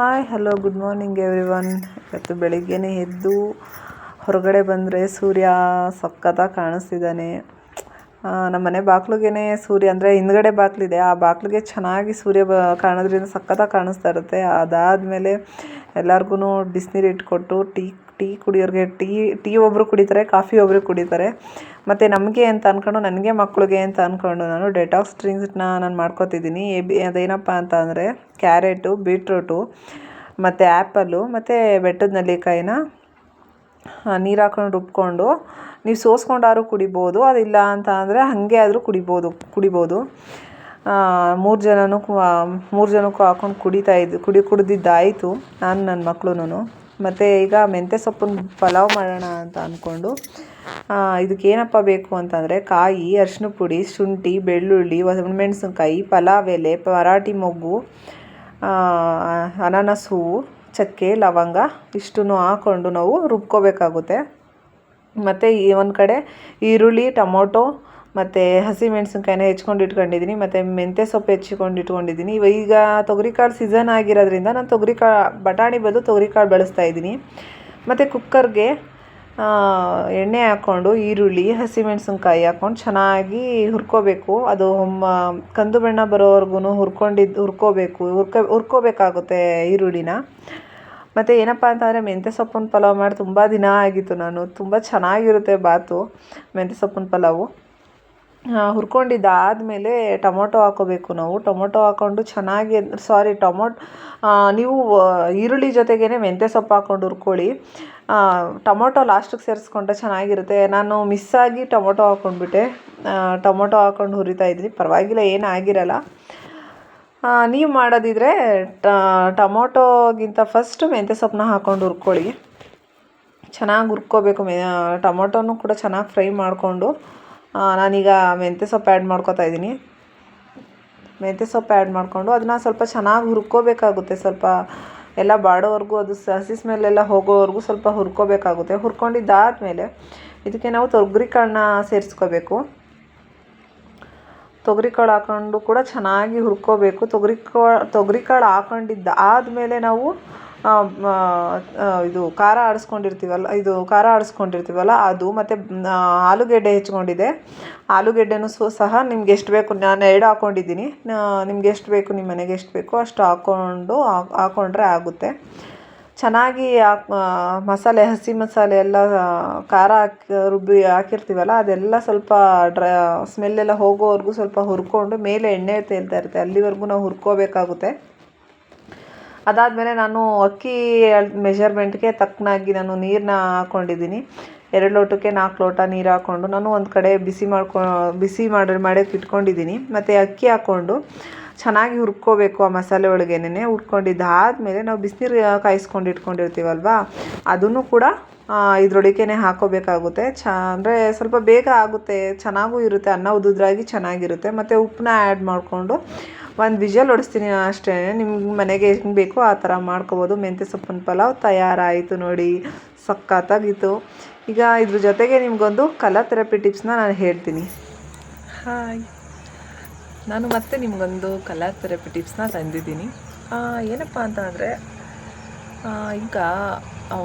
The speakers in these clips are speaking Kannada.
Hi hello good morning everyone ಇವತ್ತು ಬೆಳಿಗ್ಗೆನೇ ಎದ್ದು ಹೊರಗಡೆ ಬಂದರೆ ಸೂರ್ಯ ಸಖತ್ತಾಗಿ ಕಾಣಿಸ್ತಿದ್ದಾನೆ. ನಮ್ಮ ಮನೆ ಬಾಗ್ಲಿಗೆ ಸೂರ್ಯ, ಅಂದರೆ ಹಿಂದ್ಗಡೆ ಬಾಕ್ಲಿದೆ ಆ ಬಾಗಿಲಿಗೆ ಚೆನ್ನಾಗಿ ಸೂರ್ಯ ಬ, ಕಾಣೋದ್ರಿಂದ ಸಖತ್ತಾಗಿ ಕಾಣಿಸ್ತಾ ಇರುತ್ತೆ. ಅದಾದಮೇಲೆ ಎಲ್ಲರಿಗೂ ಬಿಸಿನೀರು ಇಟ್ಕೊಟ್ಟು ಟೀ ಟೀ ಕುಡಿಯೋರಿಗೆ, ಟೀ ಟೀ ಒಬ್ಬರು ಕುಡಿತಾರೆ, ಕಾಫಿ ಒಬ್ಬರು ಕುಡಿತಾರೆ. ಮತ್ತು ನಮಗೆ ಅಂತ ಅಂದ್ಕೊಂಡು ನನಗೆ ಮಕ್ಕಳಿಗೆ ಅಂತ ಅಂದ್ಕೊಂಡು ನಾನು ಡೆಟಾಕ್ಸ್ ಡ್ರಿಂಕ್ಸ್ನ ನಾನು ಮಾಡ್ಕೊತಿದ್ದೀನಿ ಎ ಬಿ, ಅದೇನಪ್ಪ ಅಂತ ಅಂದರೆ ಕ್ಯಾರೆಟು, ಬೀಟ್ರೂಟು, ಮತ್ತು ಆ್ಯಪಲ್ಲು, ಮತ್ತು ಬೆಟ್ಟದ ನೆಲ್ಲಿಕಾಯಿನ ನೀರು ಹಾಕೊಂಡು ರುಬ್ಕೊಂಡು, ನೀವು ಸೋಸ್ಕೊಂಡಾದ್ರೂ ಕುಡಿಬೋದು, ಅದಿಲ್ಲ ಅಂತ ಅಂದರೆ ಹಾಗೆ ಆದರೂ ಕುಡಿಬೋದು ಕುಡಿಬೋದು. ಮೂರು ಜನನೂ ಮೂರು ಜನಕ್ಕೂ ಹಾಕೊಂಡು ಕುಡಿತಾ ಇದ್ದು ಕುಡಿ, ಕುಡ್ದಿದ್ದಾಯಿತು, ನಾನು ನನ್ನ ಮಕ್ಳು ಮತ್ತು ಈಗ ಮೆಂತ್ಯ ಸೊಪ್ಪಿನ ಪಲಾವ್ ಮಾಡೋಣ ಅಂತ ಅಂದ್ಕೊಂಡು ಇದಕ್ಕೆ ಏನಪ್ಪ ಬೇಕು ಅಂತಂದರೆ ಕಾಯಿ ಅರಿಶಿನ ಪುಡಿ, ಶುಂಠಿ, ಬೆಳ್ಳುಳ್ಳಿ ಒಣಮೆಣ್ಸಿನ್ಕಾಯಿ ಪಲಾವ್ ಎಲೆ, ಪರಾಟಿ ಮೊಗ್ಗು ಅನಾನಸ್ ಹೂವು, ಚಕ್ಕೆ, ಲವಂಗ, ಇಷ್ಟನ್ನು ಹಾಕ್ಕೊಂಡು ನಾವು ರುಬ್ಕೋಬೇಕಾಗುತ್ತೆ. ಮತ್ತು ಈ ಒಂದು ಕಡೆ ಈರುಳ್ಳಿ, ಟೊಮೊಟೊ ಮತ್ತು ಹಸಿಮೆಣ್ಸಿನ್ಕಾಯಿನ ಹೆಚ್ಕೊಂಡು ಇಟ್ಕೊಂಡಿದ್ದೀನಿ ಮತ್ತು ಮೆಂತ್ಯ ಸೊಪ್ಪು ಹೆಚ್ಚಿಕೊಂಡು ಇಟ್ಕೊಂಡಿದ್ದೀನಿ ಈಗ ತೊಗರಿಕಾಳು ಸೀಸನ್ ಆಗಿರೋದ್ರಿಂದ ನಾನು ತೊಗರಿಕಾಳು, ಬಟಾಣಿ ಬದಲು ತೊಗರಿಕಾಳು ಬಳಸ್ತಾ ಇದ್ದೀನಿ. ಮತ್ತು ಕುಕ್ಕರ್ಗೆ ಎಣ್ಣೆ ಹಾಕ್ಕೊಂಡು ಈರುಳ್ಳಿ ಹಸಿಮೆಣಸಿನ್ಕಾಯಿ ಹಾಕ್ಕೊಂಡು ಚೆನ್ನಾಗಿ ಹುರ್ಕೋಬೇಕು. ಅದು ಹೊಮ್ಮ ಕಂದು ಬಣ್ಣ ಬರೋವರೆಗೂ ಹುರ್ಕೊಂಡಿದ್ದು ಹುರ್ಕೋಬೇಕು. ಹುರ್ಕೋ, ಹುರ್ಕೋಬೇಕಾಗುತ್ತೆ ಈರುಳ್ಳಿನ. ಮತ್ತು ಏನಪ್ಪ ಅಂತಂದರೆ ಮೆಂತ್ಯ ಸೊಪ್ಪಿನ ಪಲಾವ್ ಮಾಡಿ ತುಂಬ ದಿನ ಆಗಿತ್ತು ನಾನು. ತುಂಬ ಚೆನ್ನಾಗಿರುತ್ತೆ ಬಾತು ಮೆಂತ್ಯ ಸೊಪ್ಪಿನ ಪಲಾವು. ಹುರ್ಕೊಂಡಿದ್ದಾದಮೇಲೆ ಟೊಮೊಟೊ ಹಾಕ್ಕೋಬೇಕು ನಾವು. ಟೊಮೊಟೊ ಹಾಕ್ಕೊಂಡು ಚೆನ್ನಾಗಿ ಸಾರಿ ಟೊಮೊಟ್ ನೀವು ಈರುಳ್ಳಿ ಜೊತೆಗೇ ಮೆಂತ್ಯ ಸೊಪ್ಪು ಹಾಕ್ಕೊಂಡು ಹುರ್ಕೊಳ್ಳಿ. ಟೊಮೊಟೊ ಲಾಸ್ಟಿಗೆ ಸೇರಿಸ್ಕೊಂಡ್ರೆ ಚೆನ್ನಾಗಿರುತ್ತೆ. ನಾನು ಮಿಸ್ಸಾಗಿ ಟೊಮೊಟೊ ಹಾಕ್ಕೊಂಡ್ಬಿಟ್ಟೆ ಟೊಮೊಟೊ ಹಾಕ್ಕೊಂಡು ಹುರಿತಾ ಇದ್ದೀನಿ. ಪರವಾಗಿಲ್ಲ, ಏನು ಆಗಿರಲ್ಲ. ನೀವು ಮಾಡೋದಿದ್ರೆ ಟೊಮೊಟೊಗಿಂತ ಫಸ್ಟು ಮೆಂತ್ಯ ಸೊಪ್ಪನ್ನ ಹಾಕ್ಕೊಂಡು ಹುರ್ಕೊಳ್ಳಿ. ಚೆನ್ನಾಗಿ ಹುರ್ಕೋಬೇಕು. ಮೆ ಟೊಮೊಟೊನೂ ಕೂಡ ಚೆನ್ನಾಗಿ ಫ್ರೈ ಮಾಡಿಕೊಂಡು. ನಾನೀಗ ಮೆಂತ್ಯ ಸೊಪ್ಪು ಆ್ಯಡ್ ಮಾಡ್ಕೊತಾ ಇದ್ದೀನಿ. ಮೆಂತ್ಯ ಸೊಪ್ಪು ಆ್ಯಡ್ ಮಾಡಿಕೊಂಡು ಅದನ್ನ ಸ್ವಲ್ಪ ಚೆನ್ನಾಗಿ ಹುರ್ಕೋಬೇಕಾಗುತ್ತೆ. ಸ್ವಲ್ಪ ಎಲ್ಲ ಬಾಡೋವರೆಗೂ ಅದು ಹಸಿ ಸ್ಮೆಲ್ಲೆಲ್ಲ ಹೋಗೋವರೆಗೂ ಸ್ವಲ್ಪ ಹುರ್ಕೋಬೇಕಾಗುತ್ತೆ. ಹುರ್ಕೊಂಡಿದ್ದಾದಮೇಲೆ ಇದಕ್ಕೆ ನಾವು ತೊಗರಿ ಕಾಳನ್ನ ಸೇರಿಸ್ಕೋಬೇಕು. ತೊಗರಿ ಕಾಳು ಹಾಕ್ಕೊಂಡು ಕೂಡ ಚೆನ್ನಾಗಿ ಹುರ್ಕೋಬೇಕು. ತೊಗರಿ ಕಾಳು ತೊಗರಿ ಕಾಳು ಹಾಕೊಂಡಿದ್ದು ಆದಮೇಲೆ ನಾವು ಇದು ಖಾರ ಆಡಿಸ್ಕೊಂಡಿರ್ತೀವಲ್ಲ, ಇದು ಖಾರ ಆಡಿಸ್ಕೊಂಡಿರ್ತೀವಲ್ಲ, ಅದು ಮತ್ತು ಆಲೂಗೆಡ್ಡೆ ಹೆಚ್ಕೊಂಡಿದ್ದೆ ಆಲೂಗೆಡ್ಡೆನೂ ಸಹ ನಿಮ್ಗೆ ಎಷ್ಟು ಬೇಕು, ನಾನು ಎರಡು ಹಾಕ್ಕೊಂಡಿದ್ದೀನಿ ನಿಮ್ಗೆ ಎಷ್ಟು ಬೇಕು, ನಿಮ್ಮ ಮನೆಗೆ ಎಷ್ಟು ಬೇಕೋ, ಅಷ್ಟು ಹಾಕ್ಕೊಂಡು ಹಾಕ್ಕೊಂಡ್ರೆ ಆಗುತ್ತೆ. ಚೆನ್ನಾಗಿ ಮಸಾಲೆ, ಹಸಿ ಮಸಾಲೆ ಎಲ್ಲ ಖಾರ ಹಾಕಿ, ರುಬ್ಬಿ ಹಾಕಿರ್ತೀವಲ್ಲ, ಅದೆಲ್ಲ ಸ್ವಲ್ಪ ಡ್ರೈ, ಸ್ಮೆಲ್ಲೆಲ್ಲ ಹೋಗೋವರೆಗೂ ಸ್ವಲ್ಪ ಹುರ್ಕೊಂಡು, ಮೇಲೆ ಎಣ್ಣೆ ತೇಲ್ತಾ ಇರುತ್ತೆ, ಅಲ್ಲಿವರೆಗೂ ನಾವು ಹುರ್ಕೋಬೇಕಾಗುತ್ತೆ. ಅದಾದಮೇಲೆ ನಾನು ಅಕ್ಕಿ ಮೆಷರ್ಮೆಂಟ್ಗೆ ತಕ್ಕನಾಗಿ ನಾನು ನೀರನ್ನ ಹಾಕ್ಕೊಂಡಿದ್ದೀನಿ ಎರಡು ಲೋಟಕ್ಕೆ ನಾಲ್ಕು ಲೋಟ ನೀರು ಹಾಕ್ಕೊಂಡು ನಾನು ಒಂದು ಕಡೆ ಬಿಸಿ ಮಾಡ್ಕೊ, ಬಿಸಿ ಮಾಡಿ ಮಾಡೋಕ್ಕೆ ಇಟ್ಕೊಂಡಿದ್ದೀನಿ. ಮತ್ತು ಅಕ್ಕಿ ಹಾಕ್ಕೊಂಡು ಚೆನ್ನಾಗಿ ಹುರ್ಕೋಬೇಕು ಆ ಮಸಾಲೆ ಒಳಗೇನೆ ಹುರ್ಕೊಂಡಿದ್ದಾದಮೇಲೆ ನಾವು ಬಿಸಿನೀರು ಕಾಯಿಸ್ಕೊಂಡು ಇಟ್ಕೊಂಡಿರ್ತೀವಲ್ವ, ಅದನ್ನು ಕೂಡ ಇದ್ರೊಳಗೇನೆ ಹಾಕೋಬೇಕಾಗುತ್ತೆ. ಚ, ಅಂದರೆ ಸ್ವಲ್ಪ ಬೇಗ ಆಗುತ್ತೆ, ಚೆನ್ನಾಗೂ ಇರುತ್ತೆ, ಅನ್ನ ಉದುದ್ರಾಗಿ ಚೆನ್ನಾಗಿರುತ್ತೆ. ಮತ್ತು ಉಪ್ಪನ್ನ ಆ್ಯಡ್ ಮಾಡಿಕೊಂಡು ಒಂದು ವಿಜಲ್ ಹೊಡಿಸ್ತೀನಿ ಅಷ್ಟೇ. ನಿಮ್ಗೆ ಮನೆಗೆ ಹೆಂಗೆ ಬೇಕೋ ಆ ಥರ ಮಾಡ್ಕೊಬೋದು. ಮೆಂತ್ಯ ಸೊಪ್ಪಿನ ಪಲಾವ್ ತಯಾರಾಯಿತು ನೋಡಿ. ಸಖತ್ತಾಗಿತ್ತು. ಈಗ ಇದ್ರ ಜೊತೆಗೆ ನಿಮಗೊಂದು ಕಲರ್ ಥೆರಪಿ ಟಿಪ್ಸ್ನ ನಾನು ಹೇಳ್ತೀನಿ. ಹಾಯ್. ನಾನು ಮತ್ತೆ ನಿಮಗೊಂದು ಕಲರ್ ಥೆರಪಿ ಟಿಪ್ಸ್ನ ತಂದಿದ್ದೀನಿ. ಏನಪ್ಪ ಅಂತಂದರೆ ಈಗ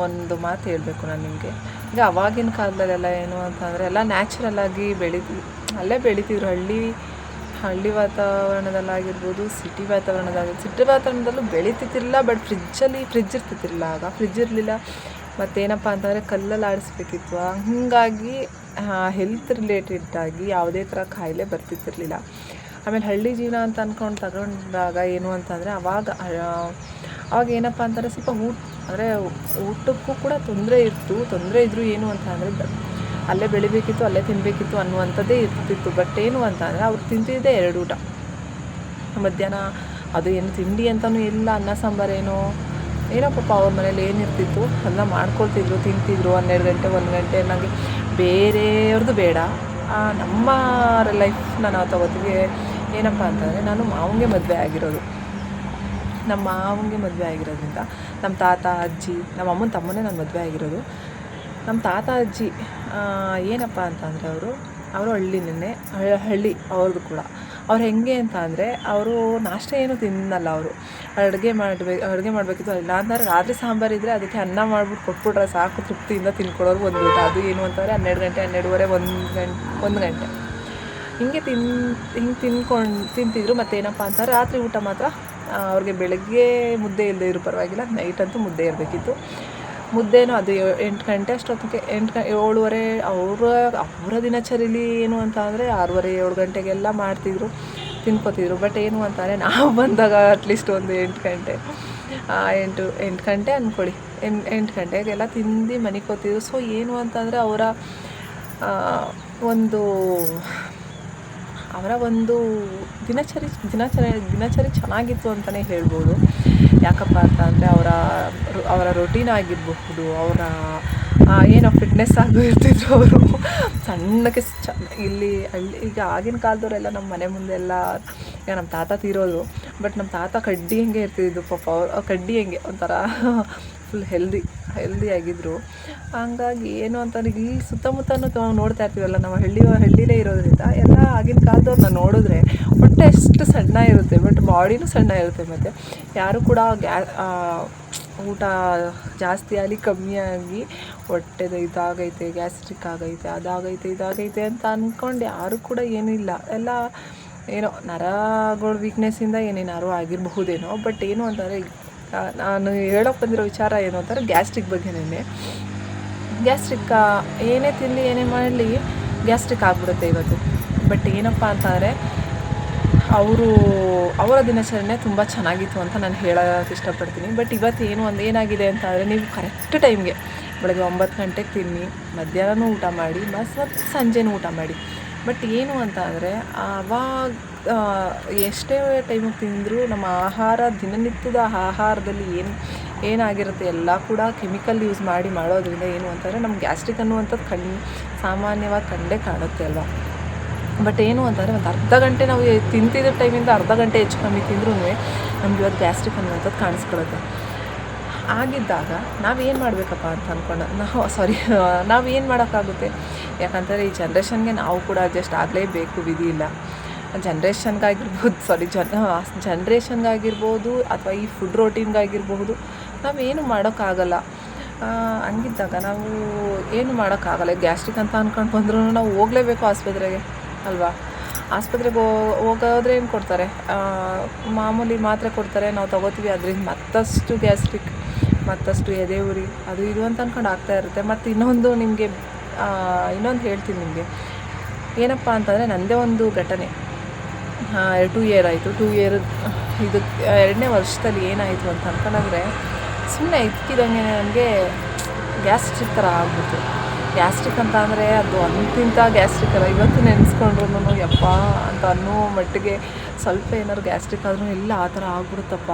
ಒಂದು ಮಾತು ಹೇಳಬೇಕು ನಾನು ನಿಮಗೆ. ಈಗ ಅವಾಗಿನ ಕಾಲದಲ್ಲೆಲ್ಲ ಏನು ಅಂತಂದರೆ ಎಲ್ಲ ನ್ಯಾಚುರಲ್ಲಾಗಿ ಬೆಳೀತಿ, ಅಲ್ಲೇ ಬೆಳಿತಿದ್ರು. ಹಳ್ಳಿ ಹಳ್ಳಿ ವಾತಾವರಣದಲ್ಲಾಗಿರ್ಬೋದು ಸಿಟಿ ವಾತಾವರಣದಾಗ ಸಿಟಿ ವಾತಾವರಣದಲ್ಲೂ ಬೆಳೀತಿದ್ದಿಲ್ಲ ಬಟ್ ಫ್ರಿಜ್ಜಲ್ಲಿ ಫ್ರಿಜ್ ಇರ್ತಿದ್ದಿಲ್ಲ ಆಗ. ಫ್ರಿಜ್ ಇರಲಿಲ್ಲ, ಮತ್ತೇನಪ್ಪ ಅಂತಂದರೆ ಕಲ್ಲಲ್ಲಿ ಆಡಿಸ್ಬೇಕಿತ್ತು. ಹಾಗಾಗಿ ಹೆಲ್ತ್ ರಿಲೇಟೆಡ್ ಆಗಿ ಯಾವುದೇ ಥರ ಕಾಯಿಲೆ ಬರ್ತಿತ್ತಿರಲಿಲ್ಲ ಆಮೇಲೆ ಹಳ್ಳಿ ಜೀವನ ಅಂತ ಅಂದ್ಕೊಂಡು ತಗೊಂಡಾಗ ಏನು ಅಂತಂದರೆ ಅವಾಗ ಅವಾಗ ಏನಪ್ಪ ಅಂತಂದರೆ ಸ್ವಲ್ಪ ಊಟ ಅಂದರೆ ಊಟಕ್ಕೂ ಕೂಡ ತೊಂದರೆ ಇತ್ತು ತೊಂದರೆ ಇದ್ದರೂ ಏನು ಅಂತ ಅಂದರೆ ಅಲ್ಲೇ ಬೆಳಿಬೇಕಿತ್ತು, ಅಲ್ಲೇ ತಿನ್ನಬೇಕಿತ್ತು ಅನ್ನುವಂಥದ್ದೇ ಇರ್ತಿತ್ತು. ಬಟ್ ಏನು ಅಂತ ಅಂದರೆ ಅವ್ರು ತಿಂತಿದ್ದೆ ಎರಡು ಊಟ. ಮಧ್ಯಾಹ್ನ ಅದು ಏನು ತಿಂಡಿ ಅಂತಲೂ ಇಲ್ಲ, ಅನ್ನ ಸಾಂಬಾರೇನೋ ಏನೋ. ಪಾಪ ಅವ್ರ ಮನೇಲಿ ಏನಿರ್ತಿತ್ತು ಅದನ್ನ ಮಾಡ್ಕೊಳ್ತಿದ್ರು, ತಿಂತಿದ್ರು ಹನ್ನೆರಡು ಗಂಟೆ, ಒಂದು ಗಂಟೆ ನನಗೆ ಬೇರೆಯವ್ರದ್ದು ಬೇಡ. ನಮ್ಮ ಲೈಫ್ನ ನಾವು ತಗೋತೀವಿ. ಏನಪ್ಪ ಅಂತಂದರೆ ನಾನು ಮಾವನಿಗೆ ಮದುವೆ ಆಗಿರೋದು. ನಮ್ಮ ಮಾವನಿಗೆ ಮದುವೆ ಆಗಿರೋದ್ರಿಂದ ನಮ್ಮ ತಾತ, ಅಜ್ಜಿ ನಮ್ಮ ಅಮ್ಮನ ತಮ್ಮನೇ ನಾನು ಮದುವೆ ಆಗಿರೋದು. ನಮ್ಮ ತಾತ, ಅಜ್ಜಿ ಏನಪ್ಪ ಅಂತಂದರೆ ಅವರು ಅವರು ಹಳ್ಳಿನೇ ಹಳ್ಳಿ ಅವ್ರದ್ದು ಕೂಡ. ಅವ್ರು ಹೆಂಗೆ ಅಂತ ಅಂದರೆ ಅವರು ನಾಷ್ಟ ಏನು ತಿನ್ನಲ್ಲ ಅವರು. ಅಡುಗೆ ಮಾಡಬೇಕು ಅಡುಗೆ ಮಾಡಬೇಕಿತ್ತು ಇಲ್ಲ ಅಂತಂದ್ರೆ ರಾತ್ರಿ ಸಾಂಬಾರು ಇದ್ದರೆ ಅದಕ್ಕೆ ಅನ್ನ ಮಾಡ್ಬಿಟ್ಟು ಕೊಟ್ಬಿಟ್ರೆ ಸಾಕು, ತೃಪ್ತಿಯಿಂದ ತಿನ್ಕೊಳ್ಳೋರು ಒಂದು ಊಟ ಅದು ಏನು ಅಂತಂದರೆ ಹನ್ನೆರಡು ಗಂಟೆ, ಹನ್ನೆರಡುವರೆ, ಒಂದು ಗಂಟೆ ಒಂದು ಗಂಟೆ. ಹಿಂಗೆ ತಿನ್, ಹಿಂಗೆ ತಿನ್ಕೊಂಡು, ತಿಂತಿದ್ರು. ಮತ್ತೇನಪ್ಪ ಅಂತಾರೆ, ರಾತ್ರಿ ಊಟ ಮಾತ್ರ ಅವ್ರಿಗೆ ಬೆಳಗ್ಗೆ ಮುದ್ದೆ ಇಲ್ಲದೆ ಇರೋ ಪರವಾಗಿಲ್ಲ, ನೈಟ್ ಅಂತೂ ಮುದ್ದೆ ಇರಬೇಕಿತ್ತು. ಮುದ್ದೆನೂ ಅದು ಎಂಟು ಗಂಟೆ ಅಷ್ಟೊತ್ತಿಗೆ ಎಂಟು ಏಳುವರೆ, ಅವರ ಅವರ ದಿನಚರಿಲಿ ಏನು ಅಂತ ಅಂದರೆ ಆರೂವರೆ, ಏಳು ಗಂಟೆಗೆಲ್ಲ ಮಾಡ್ತಿದ್ರು, ತಿನ್ಕೋತಿದ್ರು. ಬಟ್ ಏನು ಅಂತಾರೆ, ನಾವು ಬಂದಾಗ ಅಟ್ಲೀಸ್ಟ್ ಒಂದು ಎಂಟು ಗಂಟೆ. ಎಂಟು ಎಂಟು ಗಂಟೆ ಅಂದ್ಕೊಳ್ಳಿ ಎಂಟು ಎಂಟು ಗಂಟೆಗೆಲ್ಲ ತಿಂದು ಮನಿಕೋತಿದ್ರು. ಸೊ ಏನು ಅಂತಂದರೆ ಅವರ ಒಂದು ಅವರ ಒಂದು ದಿನಚರಿ ದಿನಚರಿ ದಿನಚರಿ ಚೆನ್ನಾಗಿತ್ತು ಅಂತಲೇ ಹೇಳ್ಬೋದು. ಯಾಕಪ್ಪ ಅಂತ ಅಂದರೆ ಅವರ ಅವರ ರೊಟೀನ್ ಆಗಿರಬಹುದು, ಅವರ ಏನೋ ಫಿಟ್ನೆಸ್ ಆಗು ಇರ್ತಿದ್ರು ಅವರು. ಸಣ್ಣಕ್ಕೆ ಚ, ಇಲ್ಲಿ ಹಳ್ಳಿ ಈಗ ಆಗಿನ ಕಾಲದವರೆಲ್ಲ ನಮ್ಮ ಮನೆ ಮುಂದೆ ಎಲ್ಲ, ಈಗ ನಮ್ಮ ತಾತ ತೀರೋದು ಬಟ್ ನಮ್ಮ ತಾತ ಕಡ್ಡಿ ಹೆಂಗೆ ಇರ್ತಿದ್ದು ಪಾಪ ಅವ್ರು ಕಡ್ಡಿ ಹೆಂಗೆ ಒಂಥರ ಫುಲ್ ಹೆಲ್ದಿ ಹೆಲ್ದಿ ಆಗಿದ್ದರು ಹಂಗಾಗಿ ಏನು ಅಂತಂದ್ರೆ ಇಲ್ಲಿ ಸುತ್ತಮುತ್ತನೂ ನಾವು ನೋಡ್ತಾ ಇರ್ತೀವಲ್ಲ, ನಾವು ಹಳ್ಳಿ, ಹಳ್ಳಿಲೇ ಇರೋದ್ರಿಂದ ಎಲ್ಲ ಆಗಿನ ಕಾಲದವ್ರನ್ನ ನೋಡಿದ್ರೆ ಹೊಟ್ಟೆ ಎಷ್ಟು ಸಣ್ಣ ಇರುತ್ತೆ ಬಟ್ ಬಾಡಿನೂ ಸಣ್ಣ ಇರುತ್ತೆ ಮತ್ತು. ಯಾರು ಕೂಡ ಊಟ ಜಾಸ್ತಿ ಆಗಲಿ ಕಮ್ಮಿ ಆಗಿ ಹೊಟ್ಟೆದು ಇದಾಗೈತೆ ಗ್ಯಾಸ್ಟ್ರಿಕ್ ಆಗೈತೆ, ಅದಾಗೈತೆ, ಇದಾಗೈತೆ ಅಂತ ಅಂದ್ಕೊಂಡು ಯಾರು ಕೂಡ ಏನಿಲ್ಲ ಎಲ್ಲ ಏನೋ ನರಗಳ ವೀಕ್ನೆಸ್ಸಿಂದ ಏನೇನಾರು ಆಗಿರಬಹುದೇನೋ ಬಟ್ ಏನು ಅಂತಂದರೆ ನಾನು ಹೇಳೋಕೆ ಬಂದಿರೋ ವಿಚಾರ ಏನು ಅಂತಾರೆ ಗ್ಯಾಸ್ಟ್ರಿಕ್ ಬಗ್ಗೆನೇ ಗ್ಯಾಸ್ಟ್ರಿಕ್ ಏನೇ ತಿನ್ನಲಿ ಏನೇ ಮಾಡಲಿ, ಗ್ಯಾಸ್ಟ್ರಿಕ್ ಆಗಿಬಿಡುತ್ತೆ ಇವತ್ತು. ಬಟ್ ಏನಪ್ಪ ಅಂತಂದರೆ ಅವರು, ಅವರ ದಿನಾಚರಣೆ ತುಂಬ ಚೆನ್ನಾಗಿತ್ತು ಅಂತ ನಾನು ಹೇಳೋಕ್ಕೆ ಇಷ್ಟಪಡ್ತೀನಿ. ಬಟ್ ಇವತ್ತು ಏನು ಒಂದು ಏನಾಗಿದೆ ಅಂತ ಅಂದರೆ ನೀವು ಕರೆಕ್ಟ್ ಟೈಮ್ಗೆ ಬೆಳಗ್ಗೆ ಒಂಬತ್ತು ಗಂಟೆಗೆ ತಿನ್ನಿ, ಮಧ್ಯಾಹ್ನನೂ ಊಟ ಮಾಡಿ ಮತ್ತು ಸಂಜೆನೂ ಊಟ ಮಾಡಿ. ಬಟ್ ಏನು ಅಂತ ಅಂದರೆ ಆವಾಗ ಎಷ್ಟೇ ಟೈಮಿಗೆ ತಿಂದರೂ ನಮ್ಮ ಆಹಾರ, ದಿನನಿತ್ಯದ ಆಹಾರದಲ್ಲಿ ಏನು, ಏನಾಗಿರುತ್ತೆ ಎಲ್ಲ ಕೂಡ ಕೆಮಿಕಲ್ ಯೂಸ್ ಮಾಡಿ ಮಾಡೋದ್ರಿಂದ ಏನು ಅಂತಂದರೆ ನಮ್ಗೆ ಗ್ಯಾಸ್ಟ್ರಿಕ್ ಅನ್ನುವಂಥದ್ದು ಕಣ್ ಸಾಮಾನ್ಯವಾಗಿ ಕಂಡೇ ಕಾಣುತ್ತೆ ಅಲ್ವಾ? ಬಟ್ ಏನು ಅಂತಂದರೆ ಒಂದು ಅರ್ಧ ಗಂಟೆ ನಾವು ತಿಂತಿದ್ದ ಟೈಮಿಂದ ಅರ್ಧ ಗಂಟೆ ಹೆಚ್ಚು ಕಮ್ಮಿ ತಿಂದ್ರೂ ನಮ್ಗೆ ಇವತ್ತು ಗ್ಯಾಸ್ಟ್ರಿಕ್ ಅನ್ನುವಂಥದ್ದು ಕಾಣಿಸ್ಕೊಳುತ್ತೆ. ಆಗಿದ್ದಾಗ ನಾವೇನು ಮಾಡಬೇಕಪ್ಪ ಅಂತ ಅಂದ್ಕೊಂಡು ನಾವು ಸಾರಿ ನಾವೇನು ಮಾಡೋಕ್ಕಾಗುತ್ತೆ? ಯಾಕಂದರೆ ಈ ಜನ್ರೇಷನ್ಗೆ ನಾವು ಕೂಡ ಅಡ್ಜಸ್ಟ್ ಆಗಲೇಬೇಕು, ವಿಧಿ ಇಲ್ಲ. ಜನ್ರೇಷನ್ಗಾಗಿರ್ಬೋದು ಸಾರಿ ಜನ್ ಜನ್ರೇಷನ್ಗಾಗಿರ್ಬೋದು ಅಥವಾ ಈ ಫುಡ್ ರೋಟೀನ್ಗಾಗಿರ್ಬಹುದು ನಾವೇನು ಮಾಡೋಕ್ಕಾಗಲ್ಲ. ಹಂಗಿದ್ದಾಗ ನಾವು ಏನು ಮಾಡೋಕ್ಕಾಗಲ್ಲ. ಗ್ಯಾಸ್ಟ್ರಿಕ್ ಅಂತ ಅಂದ್ಕೊಂಡು ಬಂದ್ರೂ ನಾವು ಹೋಗಲೇಬೇಕು ಆಸ್ಪತ್ರೆಗೆ, ಅಲ್ವಾ? ಆಸ್ಪತ್ರೆಗೆ ಹೋಗೋದ್ರೆ ಏನು ಕೊಡ್ತಾರೆ? ಮಾಮೂಲಿ ಮಾತ್ರೆ ಕೊಡ್ತಾರೆ, ನಾವು ತಗೋತೀವಿ, ಅದರಿಂದ ಮತ್ತಷ್ಟು ಗ್ಯಾಸ್ಟ್ರಿಕ್, ಮತ್ತಷ್ಟು ಎದೆ ಉರಿ, ಅದು ಇದು ಅಂತ ಅಂದ್ಕೊಂಡು ಆಗ್ತಾ ಇರುತ್ತೆ. ಮತ್ತು ಇನ್ನೊಂದು ನಿಮಗೆ ಇನ್ನೊಂದು ಹೇಳ್ತೀನಿ ನಿಮಗೆ. ಏನಪ್ಪ ಅಂತಂದರೆ ನನ್ನದೇ ಒಂದು ಘಟನೆ. ಟೂ ಇಯರ್ ಆಯಿತು. ಟೂ ಇಯರ್ ಇದು, ಎರಡನೇ ವರ್ಷದಲ್ಲಿ ಏನಾಯಿತು ಅಂತ ಅನ್ಕೊಂಡಾದ್ರೆ ಸುಮ್ಮನೆ ಇದ್ಕಿದಂಗೆ ನನಗೆ ಗ್ಯಾಸ್ಟ್ರಿಕ್ ಥರ ಆಗ್ಬಿಟ್ಟು ಗ್ಯಾಸ್ಟ್ರಿಕ್ ಅಂತ ಅಂದರೆ ಅದು ಅಂತಿಂತ ಗ್ಯಾಸ್ಟ್ರಿಕ್ ಅಲ್ಲ. ಇವತ್ತು ನೆನೆಸ್ಕೊಂಡ್ರು ಯಪ್ಪ ಅಂತ ಅನ್ನೋ ಮಟ್ಟಿಗೆ ಸ್ವಲ್ಪ ಏನಾದ್ರು ಗ್ಯಾಸ್ಟ್ರಿಕ್ ಆದ್ರೂ ಎಲ್ಲ ಆ ಥರ ಆಗ್ಬಿಡುತ್ತಪ್ಪ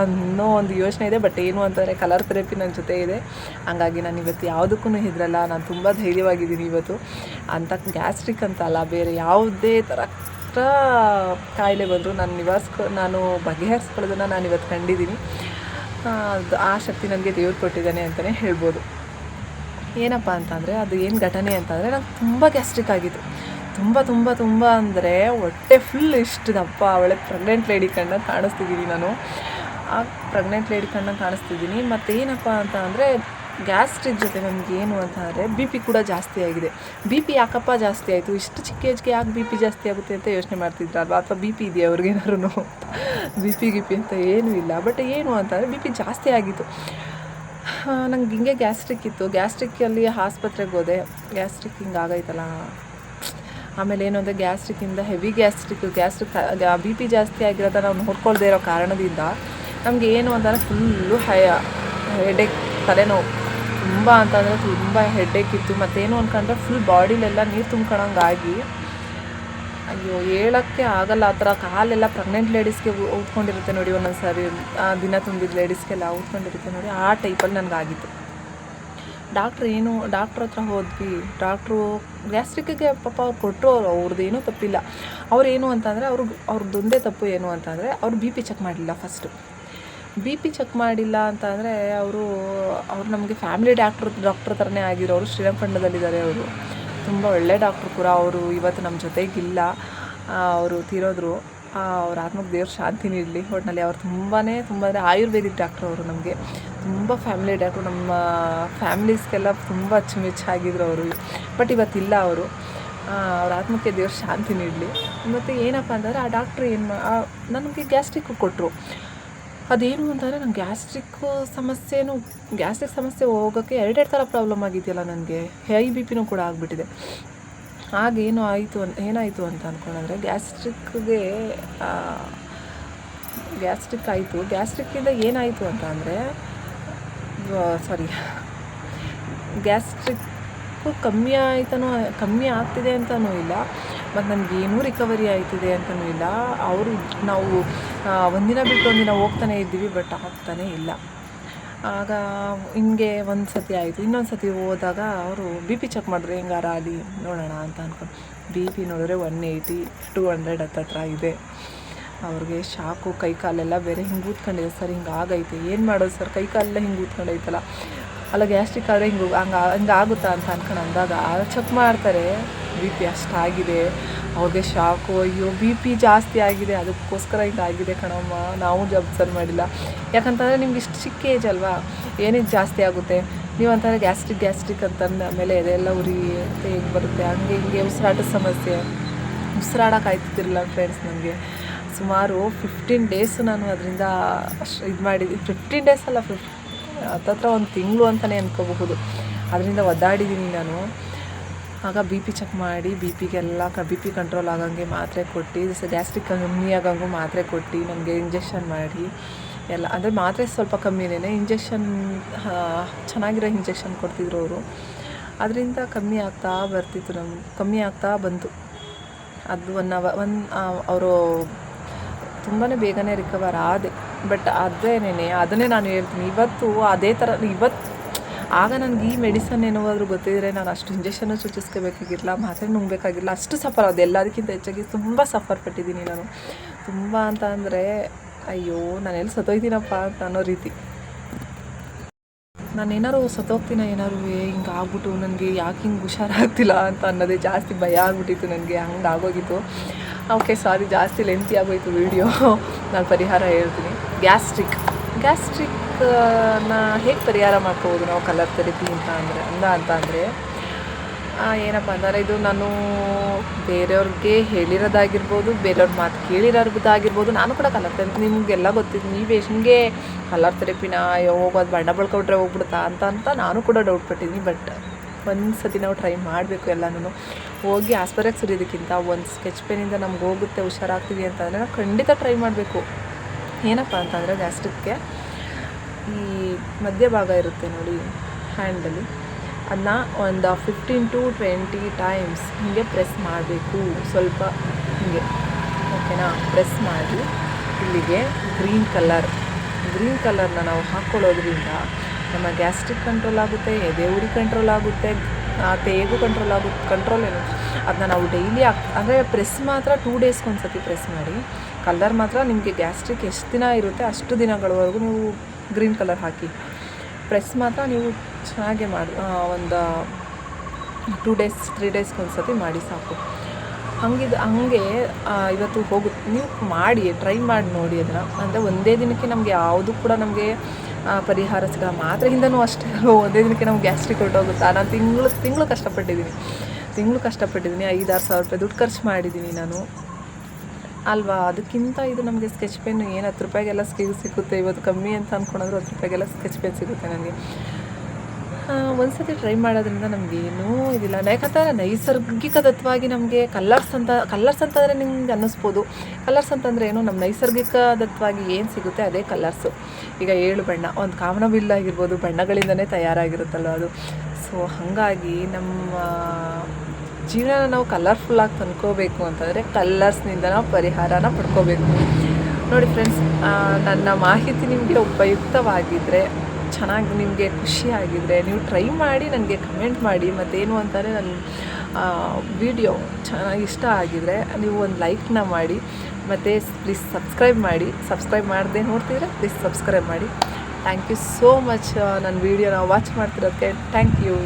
ಅನ್ನೋ ಒಂದು ಯೋಚನೆ ಇದೆ. ಬಟ್ ಏನು ಅಂತಂದರೆ ಕಲರ್ ಥೆರಪಿ ನನ್ನ ಜೊತೆ ಇದೆ. ಹಂಗಾಗಿ ನಾನು ಇವತ್ತು ಯಾವುದಕ್ಕೂ ಇದ್ರಲ್ಲ ನಾನು ತುಂಬ ಧೈರ್ಯವಾಗಿದ್ದೀನಿ ಇವತ್ತು. ಅಂತ ಗ್ಯಾಸ್ಟ್ರಿಕ್ ಅಂತ ಅಲ್ಲ, ಬೇರೆ ಯಾವುದೇ ಥರ ಥರ ಕಾಯಿಲೆ ಬಂದರೂ ನಾನು ನಿವಾರಿಸ್ಕೊ ನಾನು ಬಗೆಹರಿಸ್ಕೊಳ್ಳೋದನ್ನು ನಾನು ಇವತ್ತು ಕಂಡಿದ್ದೀನಿ. ಅದು ಆ ಶಕ್ತಿ ನನಗೆ ದೇವ್ರು ಕೊಟ್ಟಿದ್ದಾನೆ ಅಂತಲೇ ಹೇಳ್ಬೋದು. ಏನಪ್ಪ ಅಂತಂದರೆ ಅದು ಏನು ಘಟನೆ ಅಂತಂದರೆ ನಂಗೆ ತುಂಬ ಗ್ಯಾಸ್ಟ್ರಿಕ್ ಆಗಿತ್ತು. ತುಂಬ ತುಂಬ ತುಂಬ ಅಂದರೆ ಹೊಟ್ಟೆ ಫುಲ್ ಇಷ್ಟು ದಪ್ಪ ಅವಳೆ ಪ್ರೆಗ್ನೆಂಟ್ ಲೇಡಿ ಕಂಡಂಗೆ ಕಾಣಿಸ್ತಿದ್ದೀನಿ ನಾನು. ಆ ಪ್ರೆಗ್ನೆಂಟ್ ಲೇಡಿ ಕಣ್ಣ ಕಾಣಿಸ್ತಿದ್ದೀನಿ. ಮತ್ತು ಏನಪ್ಪ ಅಂತ ಅಂದರೆ ಗ್ಯಾಸ್ಟ್ರಿಕ್ ಜೊತೆ ನಮ್ಗೆ ಏನು ಅಂತ ಅಂದರೆ ಬಿ ಪಿ ಕೂಡ ಜಾಸ್ತಿ ಆಗಿದೆ. ಬಿ ಪಿ ಯಾಕಪ್ಪ ಜಾಸ್ತಿ ಆಯಿತು? ಇಷ್ಟು ಚಿಕ್ಕ ಏಜ್ಗೆ ಯಾಕೆ ಬಿ ಪಿ ಜಾಸ್ತಿ ಆಗುತ್ತೆ ಅಂತ ಯೋಚನೆ ಮಾಡ್ತಿದ್ರಲ್ವಾ ಅಥವಾ ಬಿ ಪಿ ಇದೆಯಾ ಅವ್ರಿಗೇನಾದ್ರು ಬಿ ಪಿ ಗಿಪಿ ಅಂತ ಏನೂ ಇಲ್ಲ. ಬಟ್ ಏನು ಅಂತಂದರೆ ಬಿ ಪಿ ಜಾಸ್ತಿ ಆಗಿತ್ತು. ನಂಗೆ ಹಿಂಗೆ ಗ್ಯಾಸ್ಟ್ರಿಕ್ ಇತ್ತು. ಗ್ಯಾಸ್ಟ್ರಿಕ್ಕಲ್ಲಿ ಆಸ್ಪತ್ರೆಗೆ ಹೋದೆ. ಗ್ಯಾಸ್ಟ್ರಿಕ್ ಹಿಂಗೆ ಆಗೈತಲ್ಲ. ಆಮೇಲೆ ಏನು ಅಂದರೆ ಗ್ಯಾಸ್ಟ್ರಿಕ್ಕಿಂದ heavy gastric. Gastric B P ಜಾಸ್ತಿ ಆಗಿರೋದ ನಾವು ನೋಡ್ಕೊಳ್ದೇ ಇರೋ ಕಾರಣದಿಂದ ನಮಗೆ ಏನು ಅಂತಂದರೆ ಫುಲ್ಲು ಹಯ ಹೆಡೆಕ್ ತಲೆನೋವು. ತುಂಬ ಅಂತಂದರೆ ತುಂಬ ಹೆಡ್ಡೇಕ್ ಇತ್ತು. ಮತ್ತೇನು ಅಂದ್ಕೊಂಡ್ರೆ ಫುಲ್ ಬಾಡಿಲೆಲ್ಲ ನೀರು ತುಂಬ್ಕೊಳಂಗಾಗಿ ಅಯ್ಯೋ, ಹೇಳೋಕ್ಕೆ ಆಗಲ್ಲ. ಆ ಥರ ಕಾಲೆಲ್ಲ ಪ್ರೆಗ್ನೆಂಟ್ ಲೇಡೀಸ್ಗೆ ಊದ್ಕೊಂಡಿರುತ್ತೆ ನೋಡಿ ಒಂದೊಂದು ಸಾರಿ ದಿನ ತುಂಬಿದ ಲೇಡೀಸ್ಗೆಲ್ಲ ಊದ್ಕೊಂಡಿರುತ್ತೆ ನೋಡಿ. ಆ ಟೈಪಲ್ಲಿ ನನಗಾಗಿತ್ತು. ಡಾಕ್ಟ್ರ್ ಏನು ಡಾಕ್ಟ್ರ್ ಹತ್ರ ಹೋದ್ವಿ. ಡಾಕ್ಟ್ರು ಗ್ಯಾಸ್ಟ್ರಿಕ್ಕಿಗೆ ಪಾಪ ಅವ್ರು ಕೊಟ್ಟರು ಅವ್ರು ಅವ್ರದ್ದು ಏನೂ ತಪ್ಪಿಲ್ಲ. ಅವ್ರು ಏನು ಅಂತಂದರೆ ಅವ್ರಿಗೆ ಅವ್ರದ್ದೊಂದೇ ತಪ್ಪು ಏನು ಅಂತಂದರೆ ಅವ್ರು ಬಿ ಪಿ ಚೆಕ್ ಮಾಡಲಿಲ್ಲ ಫಸ್ಟು ಬಿ ಪಿ ಚೆಕ್ ಮಾಡಿಲ್ಲ ಅಂತ ಅಂದರೆ ಅವರು, ಅವ್ರು ನಮಗೆ ಫ್ಯಾಮಿಲಿ ಡಾಕ್ಟ್ರ್ ಡಾಕ್ಟ್ರ್ ಥರನೇ ಆಗಿರೋರು ಶ್ರೀರಂಗಪಟ್ಟಣದಲ್ಲಿದ್ದಾರೆ ಅವರು. ತುಂಬ ಒಳ್ಳೆ ಡಾಕ್ಟ್ರು ಕೂಡ. ಅವರು ಇವತ್ತು ನಮ್ಮ ಜೊತೆಗಿಲ್ಲ ಅವರು ತೀರೋದ್ರು. ಅವ್ರ ಆತ್ಮಕ್ಕೆ ದೇವ್ರ ಶಾಂತಿ ನೀಡಲಿ. ಒಟ್ಟಿನಲ್ಲಿ ಅವ್ರು ತುಂಬಾ ತುಂಬ ಅಂದರೆ ಆಯುರ್ವೇದಿಕ್ ಡಾಕ್ಟ್ರು ಅವರು ನಮಗೆ. ತುಂಬ ಫ್ಯಾಮಿಲಿ ಡಾಕ್ಟ್ರು ನಮ್ಮ ಫ್ಯಾಮಿಲೀಸ್ಗೆಲ್ಲ ತುಂಬ ಅಚ್ಚುಮೆಚ್ಚಾಗಿದ್ರು ಅವರು. ಬಟ್ ಇವತ್ತಿಲ್ಲ ಅವರು. ಅವ್ರ ಆತ್ಮಕ್ಕೆ ದೇವ್ರ ಶಾಂತಿ ನೀಡಲಿ. ಮತ್ತು ಏನಪ್ಪ ಅಂತಂದರೆ ಆ ಡಾಕ್ಟ್ರು ಏನು ನನಗೆ ಗ್ಯಾಸ್ಟ್ರಿಕ್ಕು ಕೊಟ್ಟರು ಅದೇನು ಅಂತಂದರೆ ನಂಗೆ ಗ್ಯಾಸ್ಟ್ರಿಕ್ ಸಮಸ್ಯೆನೂ, ಗ್ಯಾಸ್ಟ್ರಿಕ್ ಸಮಸ್ಯೆ ಹೋಗೋಕ್ಕೆ ಎರಡೆರಡು ಥರ ಪ್ರಾಬ್ಲಮ್ ಆಗಿದೆಯಲ್ಲ ನನಗೆ. ಹೈ ಬಿ ಪಿನೂ ಕೂಡ ಆಗಿಬಿಟ್ಟಿದೆ. ಆಗೇನು ಆಯಿತು ಅಂತ ಏನಾಯಿತು ಅಂತ ಅಂದ್ಕೊಂಡ್ರೆ ಗ್ಯಾಸ್ಟ್ರಿಕ್ಗೆ ಗ್ಯಾಸ್ಟ್ರಿಕ್ ಆಯಿತು. ಗ್ಯಾಸ್ಟ್ರಿಕ್ಕಿಂದ ಏನಾಯಿತು ಅಂತ ಅಂದರೆ ಸಾರಿ ಗ್ಯಾಸ್ಟ್ರಿಕ್ಕು ಕಮ್ಮಿ ಆಯ್ತನೋ, ಕಮ್ಮಿ ಆಗ್ತಿದೆ ಅಂತಲೂ ಇಲ್ಲ. ಮತ್ತು ನನಗೇನೂ ರಿಕವರಿ ಆಯ್ತಿದೆ ಅಂತಲೂ ಇಲ್ಲ. ಅವರು ನಾವು ಒಂದಿನ ಬಿಟ್ಟು ಒಂದಿನ ಹೋಗ್ತಾನೆ ಇದ್ದೀವಿ ಬಟ್ ಆಗ್ತಾನೇ ಇಲ್ಲ. ಆಗ ಹಿಂಗೆ ಒಂದು ಸತಿ ಆಯಿತು. ಇನ್ನೊಂದು ಸತಿ ಹೋದಾಗ ಅವರು ಬಿ ಪಿ ಚೆಕ್ ಮಾಡಿದ್ರು ಹೆಂಗಾರ ಅಲ್ಲಿ ನೋಡೋಣ ಅಂತ ಅಂದ್ಕೊಂಡು ಬಿ ಪಿ ನೋಡಿದ್ರೆ ಒನ್ ಏಯ್ಟಿ ಟೂ ಹಂಡ್ರೆಡ್ ಹತ್ರ ಇದೆ. ಅವ್ರಿಗೆ ಶಾಕು ಕೈ ಕಾಲೆಲ್ಲ ಬೇರೆ ಹಿಂಗೆ ಊದ್ಕೊಂಡಿದೆ. ಸರ್, ಹಿಂಗೆ ಆಗೈತೆ. ಏನು ಮಾಡೋದು ಸರ್? ಕೈ ಕಾಲೆಲ್ಲ ಹಿಂಗೆ ಊದ್ಕೊಂಡೈತಲ್ಲ. ಅಲ್ಲ, ಗ್ಯಾಸ್ಟ್ರಿಕ್ ಆದರೆ ಹಿಂಗೆ ಹಂಗೆ ಹಂಗೆ ಆಗುತ್ತಾ ಅಂತ ಅಂದ್ಕೊಂಡು ಅಂದಾಗ ಚೆಕ್ ಮಾಡ್ತಾರೆ. ಬಿ ಪಿ ಅಷ್ಟಾಗಿದೆ ಅವ್ರಿಗೆ ಶಾಕು ಅಯ್ಯೋ, ಬಿ ಪಿ ಜಾಸ್ತಿ ಆಗಿದೆ, ಅದಕ್ಕೋಸ್ಕರ ಹಿಂಗಾಗಿದೆ ಕಣಮ್ಮ. ನಾವು ಅಬ್ಸರ್ವ್ ಮಾಡಿಲ್ಲ. ಯಾಕಂತಂದರೆ ನಿಮ್ಗೆ ಇಷ್ಟು ಚಿಕ್ಕ ಏಜ್ ಅಲ್ವಾ? ಏನಕ್ಕೆ ಜಾಸ್ತಿ ಆಗುತ್ತೆ? ನೀವು ಅಂತಾರೆ ಗ್ಯಾಸ್ಟ್ರಿಕ್ ಗ್ಯಾಸ್ಟ್ರಿಕ್ ಅಂತಂದ ಮೇಲೆ ಇದೆಲ್ಲ ಉರಿ ಹೇಗೆ ಬರುತ್ತೆ? ಹಂಗೆ ಹಿಂಗೆ ಉಸಿರಾಟದ ಸಮಸ್ಯೆ. ಉಸಿರಾಡಕ್ಕೆ ಆಯ್ತಿದ್ದಿರಲ್ಲ ಫ್ರೆಂಡ್ಸ್ ನನಗೆ ಸುಮಾರು ಫಿಫ್ಟೀನ್ ಡೇಸ್ ನಾನು ಅದರಿಂದ ಅಷ್ಟು ಇದು ಮಾಡಿದ್ದೆ ಫಿಫ್ಟೀನ್ ಡೇಸ್ ಅಲ್ಲ ಫಿಫ್ ಹತ್ತತ್ರ ಒಂದು ತಿಂಗಳು ಅಂತಲೇ ಅಂದ್ಕೋಬಹುದು ಅದರಿಂದ ಒದ್ದಾಡಿದ್ದೀನಿ ನಾನು. ಆಗ ಬಿ ಪಿ ಚೆಕ್ ಮಾಡಿ ಬಿ ಪಿಗೆಲ್ಲ ಕ ಬಿ ಪಿ ಕಂಟ್ರೋಲ್ ಆಗೋಂಗೆ ಮಾತ್ರೆ ಕೊಟ್ಟು ಗ್ಯಾಸ್ಟ್ರಿಕ್ ಕಮ್ಮಿ ಆಗಂಗೂ ಮಾತ್ರೆ ಕೊಟ್ಟು ನನಗೆ ಇಂಜೆಕ್ಷನ್ ಮಾಡಿ. ಎಲ್ಲ, ಅಂದರೆ ಮಾತ್ರೆ ಸ್ವಲ್ಪ ಕಮ್ಮಿನೇ ಇಂಜೆಕ್ಷನ್ ಚೆನ್ನಾಗಿರೋ ಇಂಜೆಕ್ಷನ್ ಕೊಡ್ತಿದ್ರು ಅವರು. ಅದರಿಂದ ಕಮ್ಮಿ ಆಗ್ತಾ ಬರ್ತಿತ್ತು ನಮ್ಮ ಕಮ್ಮಿ ಆಗ್ತಾ ಬಂತು. ಅದು ಒನ್ ಅವ ಒನ್ ಅವರು ತುಂಬಾ ಬೇಗನೆ ರಿಕವರ್ ಆದೆ. ಬಟ್ ಅದೇನೇ ಅದನ್ನೇ ನಾನು ಹೇಳ್ತೀನಿ, ಇವತ್ತು ಅದೇ ಥರ ಇವತ್ತು ಆಗ ನನಗೆ ಈ ಮೆಡಿಸನ್ ಏನಾದರೂ ಗೊತ್ತಿದ್ರೆ ನಾನು ಅಷ್ಟು ಇಂಜೆಕ್ಷನ್ನು ಸೂಚಿಸ್ಕೋಬೇಕಾಗಿಲ್ಲ ಮಾತ್ರೆ ನುಂಗಬೇಕಾಗಿಲ್ಲ ಅಷ್ಟು ಸಫರ್ ಅದು ಎಲ್ಲದಕ್ಕಿಂತ ಹೆಚ್ಚಾಗಿ ತುಂಬ ಸಫರ್ ಪಟ್ಟಿದ್ದೀನಿ ನಾನು. ತುಂಬ ಅಂತ ಅಂದರೆ, ಅಯ್ಯೋ ನಾನು ಎಲ್ಲಿ ಸತ್ತೋಯ್ತೀನಪ್ಪ ಅಂತ ಅನ್ನೋ ರೀತಿ. ನಾನು ಏನಾರು ಸತ್ತೋಗ್ತೀನ ಏನಾರು ಹಿಂಗೆ ಆಗ್ಬಿಟ್ಟು ನನಗೆ ಯಾಕೆ ಹಿಂಗೆ ಹುಷಾರಾಗ್ತಿಲ್ಲ ಅಂತ ಅನ್ನೋದೇ ಜಾಸ್ತಿ ಭಯ ಆಗ್ಬಿಟ್ಟಿತ್ತು ನನಗೆ. ಹಂಗೆ ಆಗೋಗಿತ್ತು. ಓಕೆ ಸಾರಿ ಜಾಸ್ತಿ ಲೆಂತಿ ಆಗೋಯ್ತು ವಿಡಿಯೋ ನಾನು ಪರಿಹಾರ ಹೇಳ್ತೀನಿ. ಗ್ಯಾಸ್ಟ್ರಿಕ್ ಗ್ಯಾಸ್ಟ್ರಿಕ್ ಗ್ಯಾಸ್ಟ್ರಿಕ್ನ ಹೇಗೆ ಪರಿಹಾರ ಮಾಡ್ಕೋಬೋದು ನಾವು ಕಲರ್ ಥೆರಪಿ ಅಂತ ಅಂದರೆ? ಅಂದ ಅಂತ ಅಂದರೆ ಏನಪ್ಪ ಅಂದರೆ ಇದು ನಾನು ಬೇರೆಯವ್ರಿಗೆ ಹೇಳಿರೋದಾಗಿರ್ಬೋದು, ಬೇರೆಯವ್ರ ಮಾತು ಕೇಳಿರೋದಾಗಿರ್ಬೋದು, ನಾನು ಕೂಡ ಕಲರ್ ಥೆರಪಿ ನಿಮಗೆಲ್ಲ ಗೊತ್ತಿದ್ದು ನೀವು ಹಿಂಗೆ ಕಲರ್ ಥೆರಪಿನ ಹೋಗೋದು ಬಣ್ಣ ಬಳ್ಕೊಟ್ರೆ ಹೋಗ್ಬಿಡುತ್ತಾ ಅಂತ ಅಂತ ನಾನು ಕೂಡ ಡೌಟ್ ಪಟ್ಟಿದ್ದೀನಿ. ಬಟ್ ಒಂದು ಸತಿ ನಾವು ಟ್ರೈ ಮಾಡಬೇಕು ಎಲ್ಲನೂ ಹೋಗಿ ಆಸ್ಪತ್ರೆಗೆ ಸುರಿಯೋದಕ್ಕಿಂತ ಒಂದು ಸ್ಕೆಚ್ ಪೆನ್ನಿಂದ ನಮ್ಗೆ ಹೋಗುತ್ತೆ, ಹುಷಾರಾಗ್ತೀವಿ ಅಂತಂದರೆ ನಾವು ಖಂಡಿತ ಟ್ರೈ ಮಾಡಬೇಕು. ಏನಪ್ಪ ಅಂತಂದರೆ ಗ್ಯಾಸ್ಟ್ರಿಕ್ಗೆ ಈ ಮಧ್ಯಭಾಗ ಇರುತ್ತೆ ನೋಡಿ ಹ್ಯಾಂಡಲ್ಲಿ ಅದನ್ನ ಒಂದು ಫಿಫ್ಟೀನ್ ಟು ಟ್ವೆಂಟಿ ಟೈಮ್ಸ್ ಹೀಗೆ ಪ್ರೆಸ್ ಮಾಡಬೇಕು. ಸ್ವಲ್ಪ ಹೀಗೆ ಓಕೆನಾ ಪ್ರೆಸ್ ಮಾಡಿ ಇಲ್ಲಿಗೆ ಗ್ರೀನ್ ಕಲರ್ ಗ್ರೀನ್ ಕಲರ್ನ ನಾವು ಹಾಕ್ಕೊಳ್ಳೋದ್ರಿಂದ ನಮ್ಮ ಗ್ಯಾಸ್ಟ್ರಿಕ್ ಕಂಟ್ರೋಲ್ ಆಗುತ್ತೆ ಎದೆ ಉರಿ ಕಂಟ್ರೋಲ್ ಆಗುತ್ತೆ ಆ, ತೇಗು ಕಂಟ್ರೋಲ್ ಆಗುತ್ತೆ ಕಂಟ್ರೋಲ್ ಏನು? ಅದನ್ನ ನಾವು ಡೈಲಿ ಹಾಕ್ ಅಂದರೆ ಪ್ರೆಸ್ ಮಾತ್ರ ಟೂ ಡೇಸ್ಗೆ ಒಂದು ಸತಿ ಪ್ರೆಸ್ ಮಾಡಿ. ಕಲರ್ ಮಾತ್ರ ನಿಮಗೆ ಗ್ಯಾಸ್ಟ್ರಿಕ್ ಎಷ್ಟು ದಿನ ಇರುತ್ತೆ ಅಷ್ಟು ದಿನಗಳವರೆಗೂ ನೀವು ಗ್ರೀನ್ ಕಲರ್ ಹಾಕಿ. ಪ್ರೆಸ್ ಮಾತ್ರ ನೀವು ಚೆನ್ನಾಗೆ ಮಾಡಿ ಒಂದು ಟೂ ಡೇಸ್ ತ್ರೀ ಡೇಸ್ಗೆ ಒಂದು ಸತಿ ಮಾಡಿ ಸಾಕು. ಹಂಗಿದ, ಹಂಗೆ ಇವತ್ತು ಹೋಗು, ನೀವು ಮಾಡಿ ಟ್ರೈ ಮಾಡಿ ನೋಡಿ ಅದನ್ನು. ಅಂದರೆ ಒಂದೇ ದಿನಕ್ಕೆ ನಮಗೆ ಯಾವುದು ಕೂಡ ನಮಗೆ ಪರಿಹಾರ ಸಿಗಲ್ಲ. ಮಾತ್ರೆಯಿಂದನೂ ಅಷ್ಟೇ ಒಂದೇ ದಿನಕ್ಕೆ ನಮ್ಗೆ ಗ್ಯಾಸ್ಟ್ರಿಕ್ ಹೊರಟೋಗುತ್ತಾ. ನಾನು ತಿಂಗಳು ತಿಂಗಳು ಕಷ್ಟಪಟ್ಟಿದ್ದೀನಿ. ತಿಂಗಳು ಕಷ್ಟಪಟ್ಟಿದ್ದೀನಿ, ಐದಾರು ಸಾವಿರ ರೂಪಾಯಿ ದುಡ್ಡು ಖರ್ಚು ಮಾಡಿದ್ದೀನಿ ನಾನು. ಅಲ್ವಾ? ಅದಕ್ಕಿಂತ ಇದು ನಮಗೆ ಸ್ಕೆಚ್ ಪೆನ್ ಏನು ಹತ್ತು ರೂಪಾಯಿಗೆಲ್ಲ ಸ್ಕೀಲ್ ಸಿಗುತ್ತೆ? ಇವತ್ತು ಕಮ್ಮಿ ಅಂತ ಅಂದ್ಕೊಂಡ್ರೆ ಹತ್ತು ರೂಪಾಯಿಗೆಲ್ಲ ಸ್ಕೆಚ್ ಪೆನ್ ಸಿಗುತ್ತೆ ನನಗೆ. ಒಂದು ಸತಿ ಟ್ರೈ ಮಾಡೋದ್ರಿಂದ ನಮಗೇನೂ ಇದಿಲ್ಲ. ಯಾಕಂತಂದರೆ ನೈಸರ್ಗಿಕದತ್ತವಾಗಿ ನಮಗೆ ಕಲರ್ಸ್ ಅಂತ ಕಲರ್ಸ್ ಅಂತಂದರೆ ನಿಮ್ಗೆ ಅನ್ನಿಸ್ಬೋದು. ಕಲರ್ಸ್ ಅಂತಂದರೆ ಏನು? ನಮ್ಮ ನೈಸರ್ಗಿಕದತ್ವಾಗಿ ಏನು ಸಿಗುತ್ತೆ ಅದೇ ಕಲರ್ಸು ಈಗ ಏಳು ಬಣ್ಣ, ಒಂದು ಕಾಮನ ಬಿಲ್ ಆಗಿರ್ಬೋದು, ಬಣ್ಣಗಳಿಂದನೇ ತಯಾರಾಗಿರುತ್ತಲ್ಲ ಅದು. ಸೊ ಹಾಗಾಗಿ ನಮ್ಮ ಜೀವನ ನಾವು ಕಲರ್ಫುಲ್ಲಾಗಿ ತಂದ್ಕೋಬೇಕು ಅಂತಂದರೆ ಕಲರ್ಸ್ನಿಂದ ನಾವು ಪರಿಹಾರನ ಪಡ್ಕೋಬೇಕು. ನೋಡಿ ಫ್ರೆಂಡ್ಸ್ ನನ್ನ ಮಾಹಿತಿ ನಿಮಗೆ ಉಪಯುಕ್ತವಾಗಿದ್ದರೆ ಚೆನ್ನಾಗಿ ನಿಮಗೆ ಖುಷಿಯಾಗಿದ್ರೆ ನೀವು ಟ್ರೈ ಮಾಡಿ ನನಗೆ ಕಮೆಂಟ್ ಮಾಡಿ ಮತ್ತೇನು ಅಂತಾರೆ ನನ್ನ ವಿಡಿಯೋ ಚೆನ್ನಾಗಿ ಇಷ್ಟ ಆಗಿದರೆ ನೀವು ಒಂದು ಲೈಕ್ನ ಮಾಡಿ. ಮತ್ತು ಪ್ಲೀಸ್ ಸಬ್ಸ್ಕ್ರೈಬ್ ಮಾಡಿ. ಸಬ್ಸ್ಕ್ರೈಬ್ ಮಾಡದೆ ನೋಡ್ತಿದ್ರೆ ಪ್ಲೀಸ್ ಸಬ್ಸ್ಕ್ರೈಬ್ ಮಾಡಿ. ಥ್ಯಾಂಕ್ ಯು ಸೋ ಮಚ್ ನನ್ನ ವೀಡಿಯೋನ ವಾಚ್ ಮಾಡ್ತಿರೋದಕ್ಕೆ ಥ್ಯಾಂಕ್ ಯು